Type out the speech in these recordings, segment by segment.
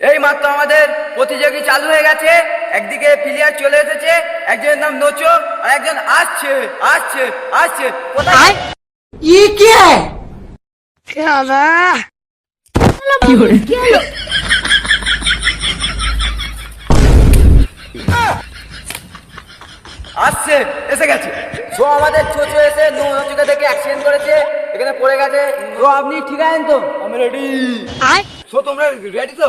এই মাত্র আমাদের প্রতিযোগী চালু হয়ে গেছে। একদিকে প্লেয়ার চলে এসেছে একজনের নাম নোচো আর একজন আসছে আসছে আসছে। কোথায়? ই কি? আসছে এসে গেছে। তো আমাদের ছোট এসে নোচোকে দেখে অ্যাক্সিডেন্ট করেছে এখানে পড়ে গেছে। তো আপনি ঠিক আছেন তো? আমি রেডি আয় তো তোমরা রেডি তো?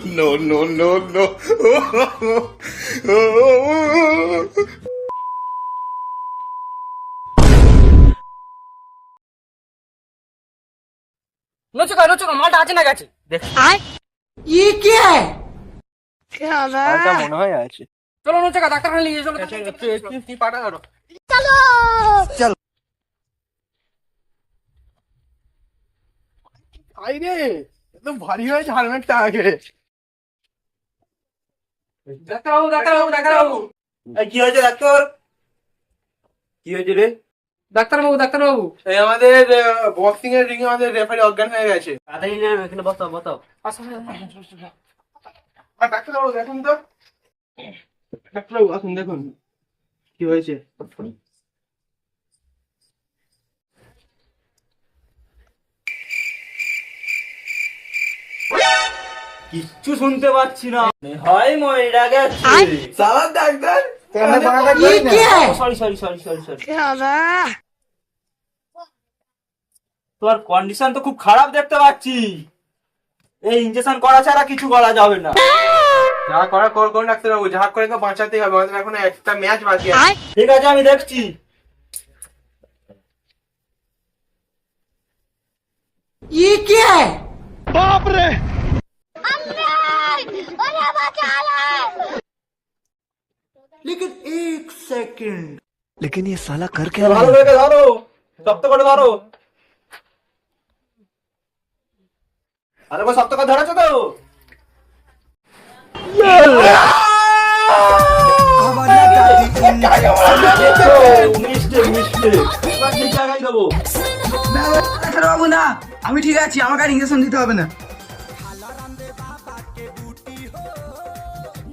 no, no, no, no. নিয়ে আই রে একদম ভারী হয়েছে হারমেটটা আগে। ডাক্তারবাবু ডাক্তারবাবু ডাক্তারবাবু কি হয়েছে ডাক্তার? কি হয়েছে রে? ডাক্তারবাবু ডাক্তারবাবু। এই আমাদের বক্সিং এর রিং আমাদের রেফারি অজ্ঞান হয়ে গেছে। তাড়াতাড়ি না এখানে বসাও বসাও। আর ডাক্তারবাবু দেখুন তো। ডাক্তারবাবু আসুন দেখুন। কি হয়েছে? কিচ্ছু শুনতে পাচ্ছি না হয় ময়রা গেছে সালাদ ডাক্তার ये क्या है sorry sorry sorry sorry sorry তোমার কন্ডিশন তো খুব খারাপ দেখতে পাচ্ছি এই ইনজেকশন করা ছাড়া কিছু করা যাবে না যা করা কর করুন ডাক্তারবাবু যা করে তো বাঁচাতেই হবে আমাদের এখন একটা ম্যাচ বাকি আছে ঠিক আছে আমি দেখছি ये क्या है लेकिन एक सेकंड लेकिन ये साला कर क्या रहा ভালো है করে ধরো শক্ত করে ধরো আরে গো শক্ত করে ধরেছো তো মিষ্টি মিষ্টি এবার ঠিক জায়গায় দেবো ডাক্তারবাবু না আমি ঠিক আছি আমাকে আর ইঞ্জেকশন দিতে হবে না